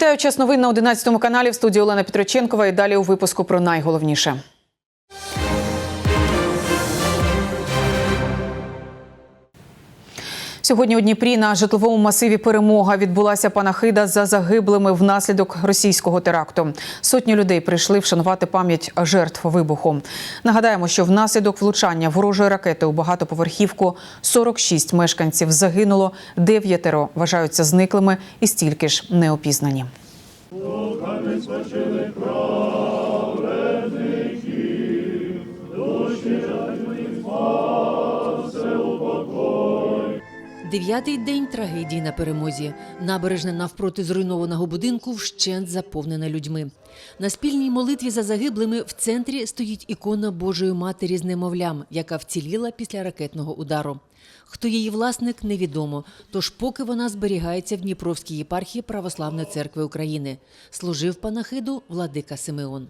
Вітаю час новин на 11 каналі в студії Олена Петроченкова. І далі у випуску про найголовніше. Сьогодні у Дніпрі на житловому масиві перемога відбулася панахида за загиблими внаслідок російського теракту. Сотні людей прийшли вшанувати пам'ять жертв вибуху. Нагадаємо, що внаслідок влучання ворожої ракети у багатоповерхівку 46 мешканців загинуло, дев'ятеро вважаються зниклими і стільки ж неопізнані. Дев'ятий день трагедії на перемозі. Набережна навпроти зруйнованого будинку вщент заповнена людьми. На спільній молитві за загиблими в центрі стоїть ікона Божої Матері з немовлям, яка вціліла після ракетного удару. Хто її власник, невідомо. Тож, поки вона зберігається в Дніпровській єпархії Православної церкви України, служив панахиду владика Симеон.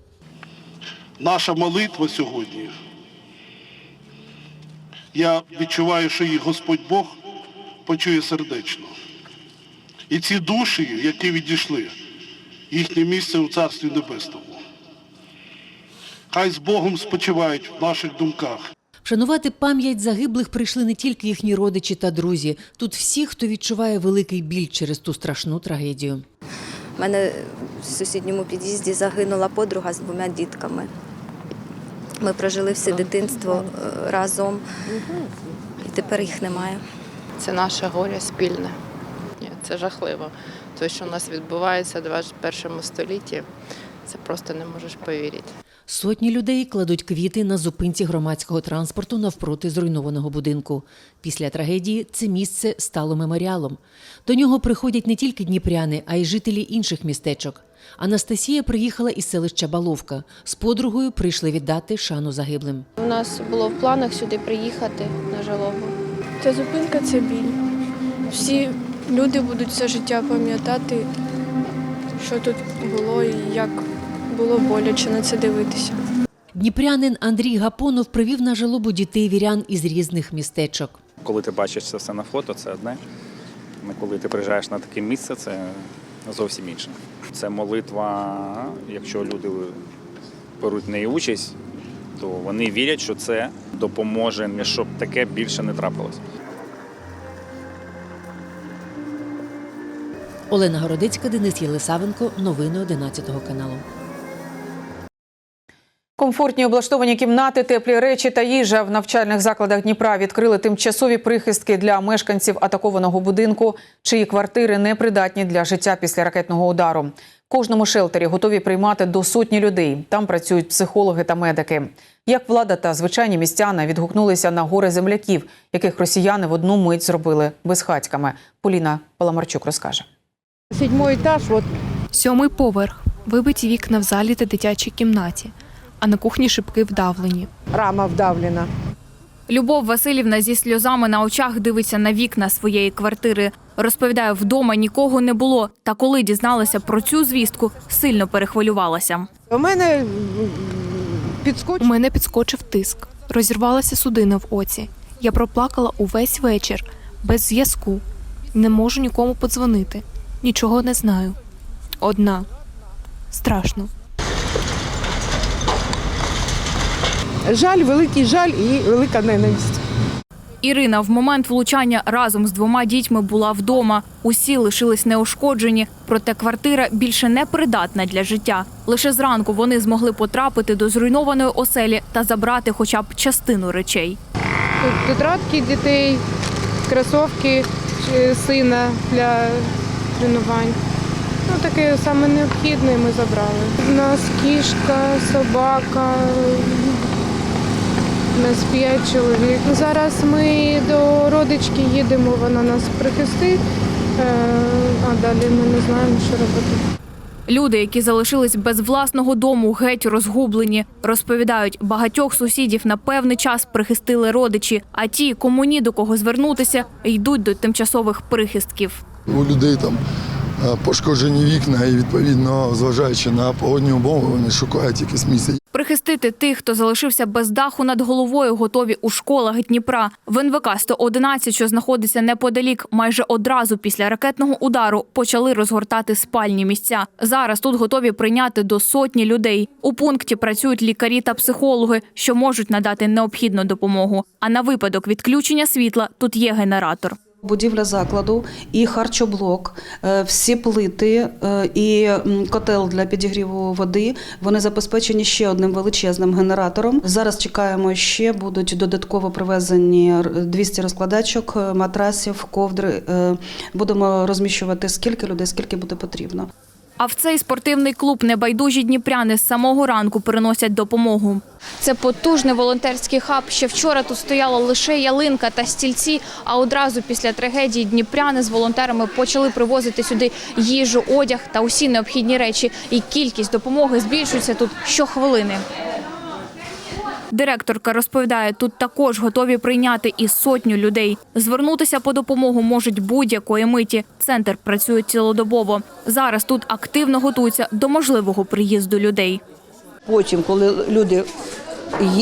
наша молитва сьогодні. Я відчуваю, що її Господь Бог почує сердечно. І ці душі, які відійшли, їхнє місце у Царстві Небесному. Хай з Богом спочивають в наших думках. Вшанувати пам'ять загиблих прийшли не тільки їхні родичі та друзі. Тут всі, хто відчуває великий біль через ту страшну трагедію. У мене в сусідньому під'їзді загинула подруга з двома дітками. Ми прожили все дитинство е, разом, і тепер їх немає. Це наше горе спільне. Ні, це жахливо. Те, що у нас відбувається в 21 столітті, це просто не можеш повірити. Сотні людей кладуть квіти на зупинці громадського транспорту навпроти зруйнованого будинку. Після трагедії це місце стало меморіалом. До нього приходять не тільки дніпряни, а й жителі інших містечок. Анастасія приїхала із селища Баловка. З подругою прийшли віддати шану загиблим. У нас було в планах сюди приїхати на жалобу. Ця зупинка це біль. Всі люди будуть все життя пам'ятати, що тут було і як було боляче на це дивитися. Дніпрянин Андрій Гапонов привів на жалобу дітей вірян із різних містечок. Коли ти бачиш це все на фото, це одне. Коли ти приїжджаєш на таке місце, це зовсім інше. Це молитва, якщо люди беруть в неї участь, то вони вірять, що це допоможе, щоб таке більше не трапилось. Олена Городецька, Денис Єлисавенко. Новини 11 каналу. Комфортні облаштовані кімнати, теплі речі та їжа в навчальних закладах Дніпра відкрили тимчасові прихистки для мешканців атакованого будинку, чиї квартири не придатні для життя після ракетного удару. Кожному шелтері готові приймати до сотні людей. Там працюють психологи та медики. Як влада та звичайні містяни відгукнулися на гори земляків, яких росіяни в одну мить зробили безхатьками. Поліна Паламарчук розкаже. Седьмой этаж, вот Сьомий поверх, вибиті вікна в залі та дитячій кімнаті, а на кухні шибки вдавлені. рама вдавлена. Любов Васильівна зі сльозами на очах дивиться на вікна своєї квартири. Розповідає, вдома нікого не було. Та коли дізналася про цю звістку, сильно перехвилювалася. У мене м, У мене підскочив тиск, розірвалася судина в оці. Я проплакала увесь вечір, без зв'язку. Не можу нікому подзвонити. Нічого не знаю. Одна. Страшно. Жаль, великий жаль і велика ненависть. Ірина в момент влучання разом з двома дітьми була вдома. Усі лишились неушкоджені, проте квартира більше не придатна для життя. Лише зранку вони змогли потрапити до зруйнованої оселі та забрати хоча б частину речей. Тут тетрадки дітей, кросовки сина для тренувань. Ну, таке саме необхідне ми забрали. У нас кішка, собака. У нас п'ять чоловік. Зараз ми до родички їдемо, вона нас прихистить, е, а далі ми не знаємо, що робити. Люди, які залишились без власного дому, геть розгублені. Розповідають, багатьох сусідів на певний час прихистили родичі, а ті, кому ні до кого звернутися, йдуть до тимчасових прихистків. У людей там пошкоджені вікна, і відповідно, зважаючи на погодні умови, вони шукають якесь місце. Прихистити тих, хто залишився без даху над головою, готові у школах Дніпра. В НВК 111, що знаходиться неподалік, майже одразу після ракетного удару почали розгортати спальні місця. Зараз тут готові прийняти до сотні людей. У пункті працюють лікарі та психологи, що можуть надати необхідну допомогу. А на випадок відключення світла тут є генератор. Будівля закладу і харчоблок, е, всі плити е, і котел для підігріву води. Вони забезпечені ще одним величезним генератором. Зараз чекаємо ще будуть додатково привезені р- 200 розкладачок, е, матрасів, ковдри. Будемо розміщувати скільки людей, скільки буде потрібно. А в цей спортивний клуб небайдужі дніпряни з самого ранку приносять допомогу. Це потужний волонтерський хаб. Ще вчора тут стояла лише ялинка та стільці. А одразу після трагедії дніпряни з волонтерами почали привозити сюди їжу, одяг та усі необхідні речі. І кількість допомоги збільшується тут щохвилини. Директорка розповідає, тут також готові прийняти і сотню людей. Звернутися по допомогу можуть будь-якої миті. Центр працює цілодобово. Зараз тут активно готуються до можливого приїзду людей. Потім, коли люди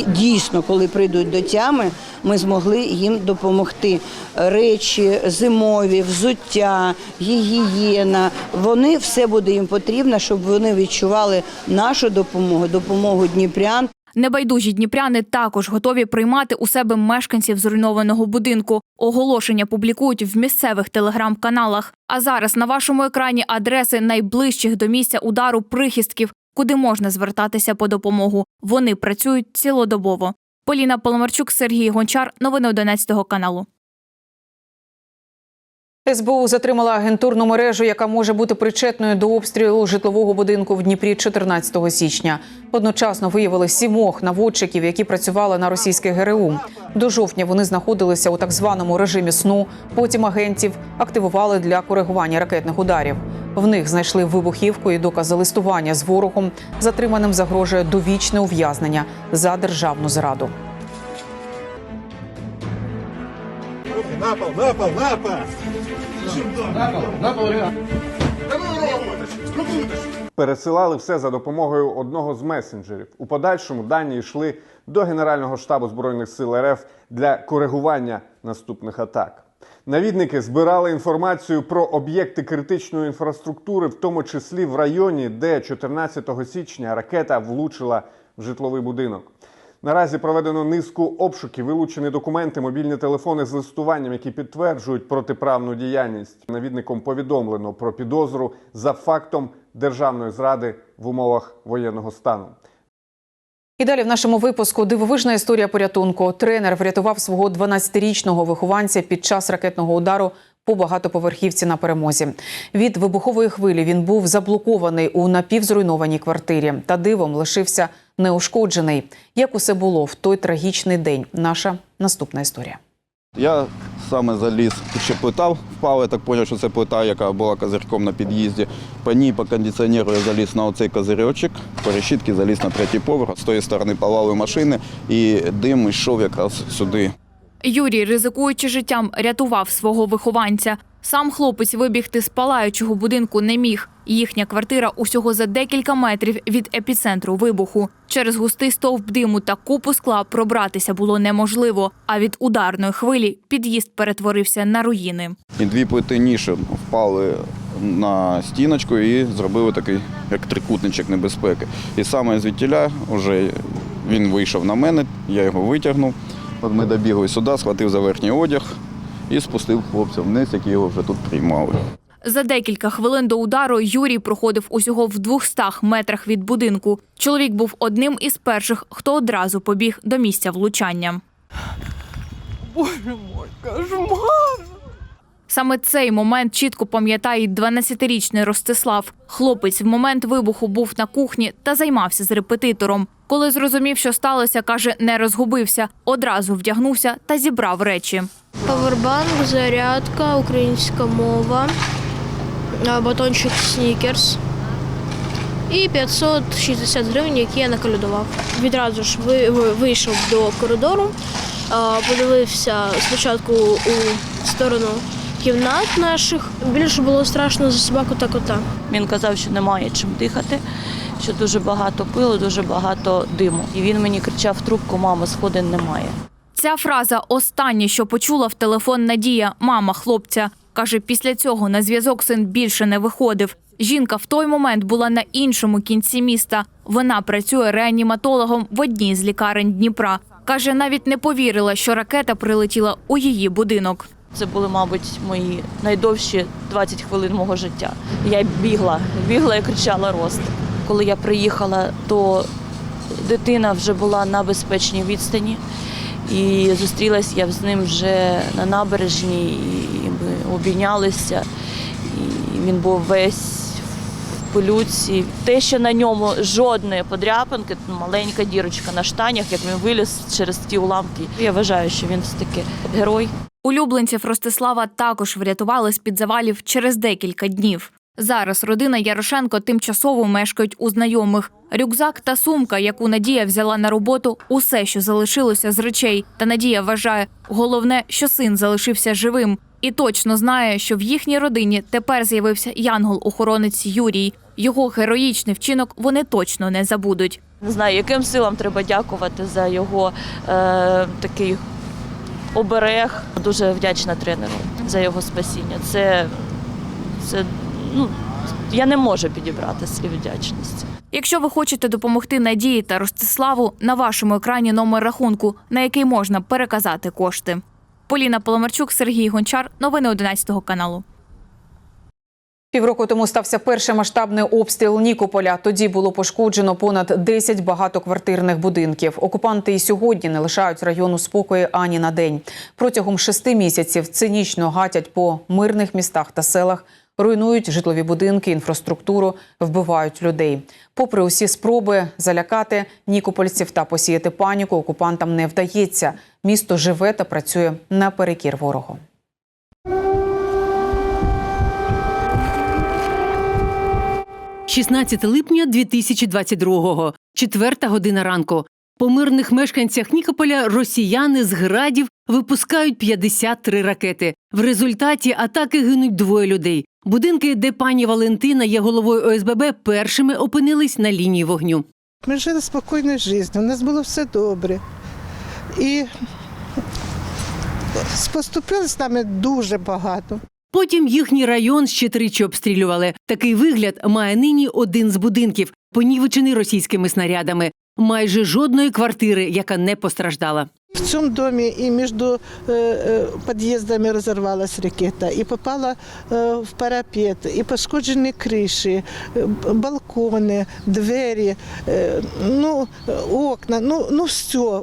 дійсно коли прийдуть до тями, ми змогли їм допомогти. Речі зимові, взуття, гігієна. Вони все буде їм потрібно, щоб вони відчували нашу допомогу, допомогу дніпрян. Небайдужі дніпряни також готові приймати у себе мешканців зруйнованого будинку. Оголошення публікують в місцевих телеграм-каналах. А зараз на вашому екрані адреси найближчих до місця удару прихистків, куди можна звертатися по допомогу. Вони працюють цілодобово. Поліна Поломарчук, Сергій Гончар. Новини 11 каналу. СБУ затримала агентурну мережу, яка може бути причетною до обстрілу житлового будинку в Дніпрі 14 січня. Одночасно виявили сімох наводчиків, які працювали на російське ГРУ. До жовтня вони знаходилися у так званому режимі сну. Потім агентів активували для коригування ракетних ударів. В них знайшли вибухівку і докази листування з ворогом. Затриманим загрожує довічне ув'язнення за державну зраду. Пересилали все за допомогою одного з месенджерів. У подальшому дані йшли до Генерального штабу збройних сил РФ для коригування наступних атак. Навідники збирали інформацію про об'єкти критичної інфраструктури, в тому числі в районі, де 14 січня ракета влучила в житловий будинок. Наразі проведено низку обшуків, вилучені документи, мобільні телефони з листуванням, які підтверджують протиправну діяльність. Навідником повідомлено про підозру за фактом державної зради в умовах воєнного стану. І далі в нашому випуску дивовижна історія порятунку. Тренер врятував свого 12-річного вихованця під час ракетного удару по багатоповерхівці на перемозі. Від вибухової хвилі він був заблокований у напівзруйнованій квартирі та дивом лишився неушкоджений. Як усе було в той трагічний день? Наша наступна історія. Я саме заліз, ще плита впала, я так зрозумів, що це плита, яка була козирком на під'їзді. По ній, по кондиціонеру я заліз на оцей козирьочок, по решітки заліз на третій поверх. З тої сторони палали машини, і дим йшов якраз сюди. Юрій, ризикуючи життям, рятував свого вихованця. Сам хлопець вибігти з палаючого будинку не міг. Їхня квартира усього за декілька метрів від епіцентру вибуху. Через густий стовп диму та купу скла пробратися було неможливо. А від ударної хвилі під'їзд перетворився на руїни. І дві плити ніші впали на стіночку і зробили такий як трикутничок небезпеки. І саме звідтіля вже він вийшов на мене, я його витягнув. От ми добігли сюди, схватив за верхній одяг і спустив хлопця вниз, які його вже тут приймали. За декілька хвилин до удару Юрій проходив усього в 200 метрах від будинку. Чоловік був одним із перших, хто одразу побіг до місця влучання. Боже мой, кошмар! Саме цей момент чітко пам'ятає й 12-річний Ростислав. Хлопець в момент вибуху був на кухні та займався з репетитором. Коли зрозумів, що сталося, каже, не розгубився. Одразу вдягнувся та зібрав речі. Павербанк, зарядка, українська мова, батончик снікерс і 560 гривень, які я наколядував. Відразу ж ви- ви- вийшов до коридору, подивився спочатку у сторону кімнат наших. Більше було страшно за собаку та кота. Він казав, що немає чим дихати, що дуже багато пилу, дуже багато диму. І він мені кричав в трубку: мамо, сходин немає. Ця фраза останнє, що почула в телефон Надія, мама хлопця. Каже, після цього на зв'язок син більше не виходив. Жінка в той момент була на іншому кінці міста. Вона працює реаніматологом в одній з лікарень Дніпра. Каже, навіть не повірила, що ракета прилетіла у її будинок. Це були, мабуть, мої найдовші 20 хвилин мого життя. Я бігла, бігла і кричала рост. Коли я приїхала, то дитина вже була на безпечній відстані. І зустрілась я з ним вже на набережні, і ми обійнялися. І він був весь в пилюці. Те, що на ньому жодної подряпинки, маленька дірочка на штанях, як він виліз через ті уламки. Я вважаю, що він все-таки герой. Улюбленців Ростислава також врятували з-під завалів через декілька днів. Зараз родина Ярошенко тимчасово мешкають у знайомих. Рюкзак та сумка, яку Надія взяла на роботу, усе, що залишилося з речей. Та Надія вважає, головне, що син залишився живим, і точно знає, що в їхній родині тепер з'явився янгол-охоронець Юрій. Його героїчний вчинок вони точно не забудуть. Не знаю, яким силам треба дякувати за його е, такий оберег. Дуже вдячна тренеру за його спасіння. Це, це ну, я не можу підібрати слів вдячності. Якщо ви хочете допомогти Надії та Ростиславу, на вашому екрані номер рахунку, на який можна переказати кошти. Поліна Поломарчук, Сергій Гончар. Новини 11 каналу. Півроку тому стався перший масштабний обстріл Нікополя. Тоді було пошкоджено понад 10 багатоквартирних будинків. Окупанти і сьогодні не лишають району спокою ані на день. Протягом шести місяців цинічно гатять по мирних містах та селах, руйнують житлові будинки, інфраструктуру, вбивають людей. Попри усі спроби залякати нікопольців та посіяти паніку, окупантам не вдається. Місто живе та працює наперекір ворогу. – 16 липня 2022-го, четверта година ранку. По мирних мешканцях Нікополя росіяни з градів випускають 53 ракети. В результаті атаки гинуть двоє людей. Будинки, де пані Валентина є головою ОСББ, першими опинились на лінії вогню. Ми жили спокійною життю, у нас було все добре. І поступили з нами дуже багато. Потім їхній район ще тричі обстрілювали. Такий вигляд має нині один з будинків, понівечений російськими снарядами. Майже жодної квартири, яка не постраждала. В цьому домі і між е, е, під'їздами розірвалася ракета, і попала е, в парапет, і пошкоджені криші, балкони, двері, ну, окна, ну, ну все.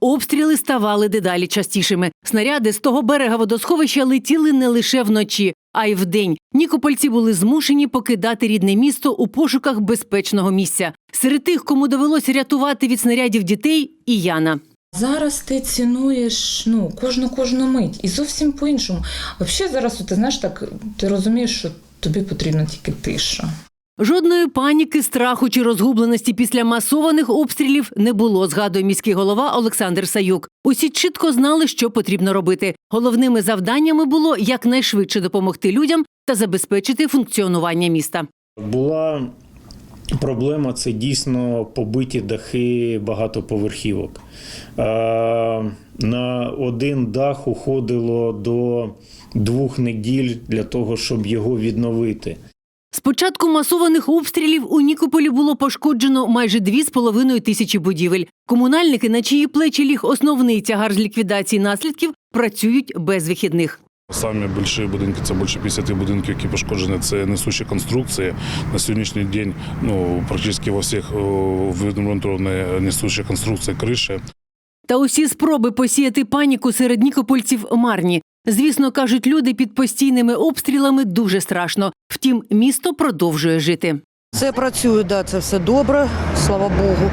Обстріли ставали дедалі частішими. Снаряди з того берега водосховища летіли не лише вночі, а й вдень. Нікопольці були змушені покидати рідне місто у пошуках безпечного місця. Серед тих, кому довелося рятувати від снарядів дітей, і Яна. Зараз ти цінуєш ну, кожну кожну мить і зовсім по-іншому. Взагалі зараз ти знаєш так, ти розумієш, що тобі потрібна тільки тиша. Жодної паніки, страху чи розгубленості після масованих обстрілів не було, згадує міський голова Олександр Саюк. Усі чітко знали, що потрібно робити. Головними завданнями було якнайшвидше допомогти людям та забезпечити функціонування міста. Була проблема це дійсно побиті дахи багатоповерхівок. Е, На один дах уходило до двох неділь для того, щоб його відновити. Початку масованих обстрілів у Нікополі було пошкоджено майже дві з половиною тисячі будівель. Комунальники, на чиї плечі ліг основний тягар з ліквідації наслідків, працюють без вихідних. Самі більші будинки це більше 50 будинків, які пошкоджені. Це несущі конструкції. На сьогоднішній день ну практично во всіх відремонтовані несущі конструкції криші. Та усі спроби посіяти паніку серед нікопольців марні. Звісно, кажуть, люди під постійними обстрілами дуже страшно. Втім, місто продовжує жити. Це працює, да, це все добре, слава Богу.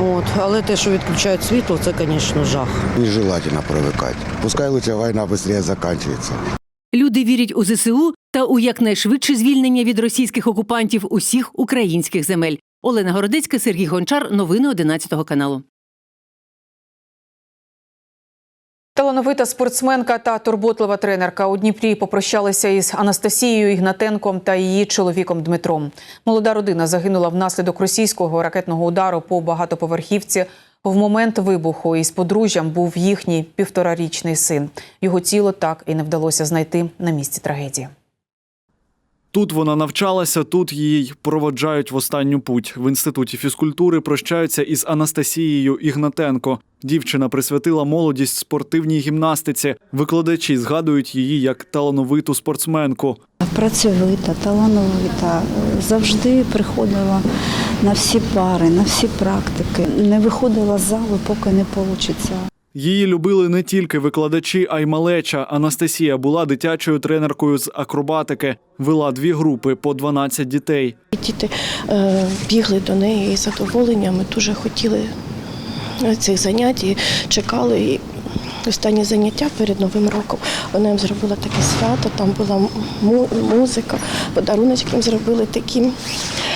От, але те, що відключають світло, це, звісно, жах. Нежелательно привыкать. Пускай лучше война быстрее заканчивается. Люди вірять у ЗСУ та у якнайшвидше звільнення від російських окупантів усіх українських земель. Олена Городецька, Сергій Гончар. Новини 11 каналу. Талановита спортсменка та турботлива тренерка у Дніпрі попрощалися із Анастасією Ігнатенком та її чоловіком Дмитром. Молода родина загинула внаслідок російського ракетного удару по багатоповерхівці. В момент вибуху із подружжям був їхній півторарічний син. Його тіло так і не вдалося знайти на місці трагедії. Тут вона навчалася, тут її проводжають в останню путь. В інституті фізкультури прощаються із Анастасією Ігнатенко. Дівчина присвятила молодість спортивній гімнастиці. Викладачі згадують її як талановиту спортсменку. Працьовита, талановита, завжди приходила на всі пари, на всі практики. Не виходила з залу, поки не вийде. Її любили не тільки викладачі, а й малеча. Анастасія була дитячою тренеркою з акробатики, вела дві групи по 12 дітей. Діти е, бігли до неї із задоволенням, дуже хотіли цих занять і чекали. І останнє заняття перед Новим роком вона їм зробила таке свято, там була музика, подаруночки їм зробили такі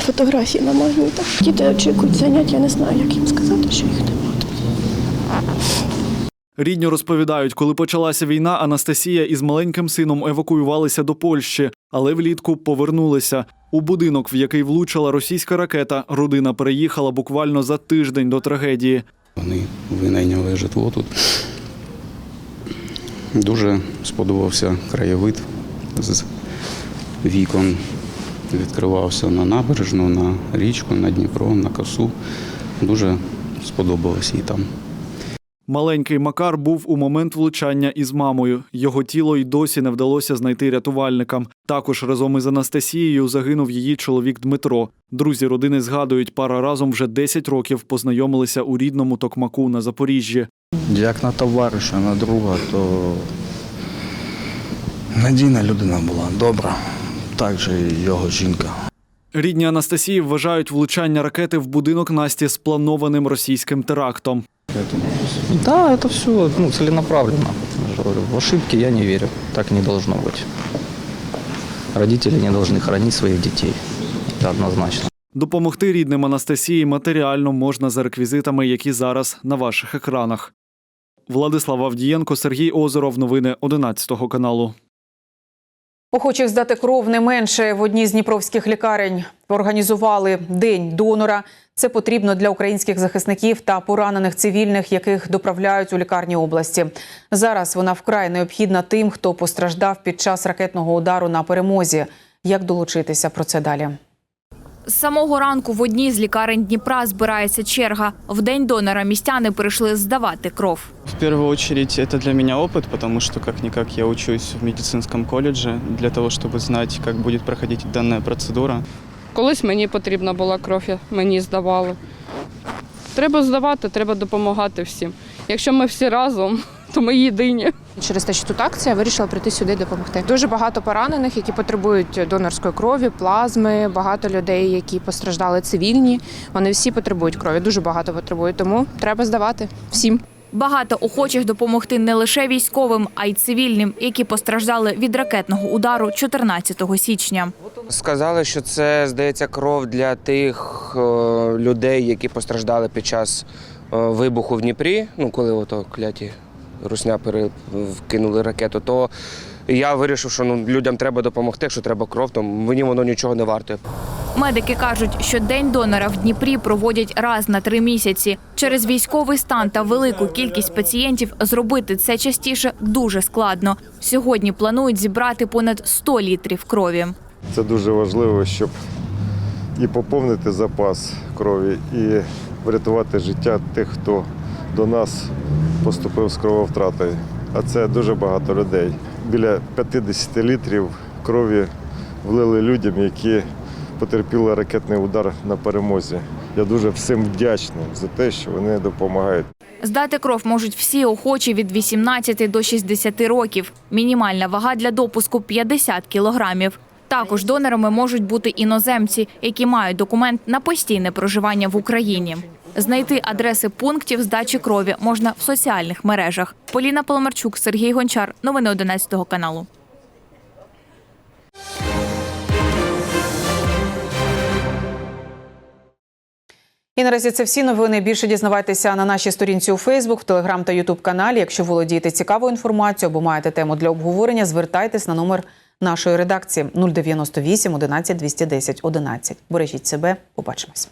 фотографії на магнітах. Діти очікують занять, я не знаю, як їм сказати, що їх не буде. Рідні розповідають, коли почалася війна, Анастасія із маленьким сином евакуювалися до Польщі, але влітку повернулися. У будинок, в який влучила російська ракета, родина переїхала буквально за тиждень до трагедії. Вони винайняли житло тут. Дуже сподобався краєвид з вікон. Відкривався на набережну, на річку, на Дніпро, на косу. Дуже сподобалось їй там. Маленький Макар був у момент влучання із мамою. Його тіло й досі не вдалося знайти рятувальникам. Також разом із Анастасією загинув її чоловік Дмитро. Друзі родини згадують, пара разом вже 10 років познайомилися у рідному Токмаку на Запоріжжі. Як на товариша, на друга, то надійна людина була, добра. Так же і його жінка. Рідні Анастасії вважають влучання ракети в будинок Насті спланованим російським терактом. Да, это все ну, целенаправленно. Я же говорю, в ошибки я не верю. Так не должно быть. Родители не должны хоронить своих детей. Это однозначно. Допомогти рідним Анастасії матеріально можна за реквізитами, які зараз на ваших екранах. Владислав Авдієнко, Сергій Озеров. Новини 11 каналу. Охочих здати кров не менше в одній з дніпровських лікарень організували день донора. Це потрібно для українських захисників та поранених цивільних, яких доправляють у лікарні області. Зараз вона вкрай необхідна тим, хто постраждав під час ракетного удару на перемозі. Як долучитися про це далі? З самого ранку в одній з лікарень Дніпра збирається черга. В день донора містяни прийшли здавати кров. В первую очередь это для меня опыт, потому что как-никак я учусь в медицинском колледже для того, чтобы знать, как будет проходить данная процедура. Колись мені потрібна була кров, я- мені здавали. Треба здавати, треба допомагати всім. Якщо ми всі разом, то ми єдині. Через те, що тут акція, вирішила прийти сюди допомогти. Дуже багато поранених, які потребують донорської крові, плазми, багато людей, які постраждали цивільні. Вони всі потребують крові, дуже багато потребують. Тому треба здавати всім. Багато охочих допомогти не лише військовим, а й цивільним, які постраждали від ракетного удару 14 січня. Сказали, що це здається кров для тих е, людей, які постраждали під час е, вибуху в Дніпрі. Ну, коли ото кляті русня вкинули ракету, то я вирішив, що ну, людям треба допомогти. Якщо треба кров, то мені воно нічого не вартує. Медики кажуть, що день донора в Дніпрі проводять раз на три місяці. Через військовий стан та велику кількість пацієнтів зробити це частіше дуже складно. Сьогодні планують зібрати понад 100 літрів крові. Це дуже важливо, щоб і поповнити запас крові, і врятувати життя тих, хто до нас поступив з крововтратою. А це дуже багато людей. Біля 50 літрів крові влили людям, які потерпіли ракетний удар на перемозі. Я дуже всім вдячний за те, що вони допомагають. Здати кров можуть всі охочі від 18 до 60 років. Мінімальна вага для допуску 50 кілограмів. Також донорами можуть бути іноземці, які мають документ на постійне проживання в Україні. Знайти адреси пунктів здачі крові можна в соціальних мережах. Поліна Поломарчук, Сергій Гончар. Новини 11 каналу. І наразі це всі новини. Більше дізнавайтеся на нашій сторінці у Фейсбук, в Телеграм та Ютуб каналі. Якщо володієте цікавою інформацією або маєте тему для обговорення, звертайтесь на номер нашої редакції 098 11 210 11. Бережіть себе. Побачимось.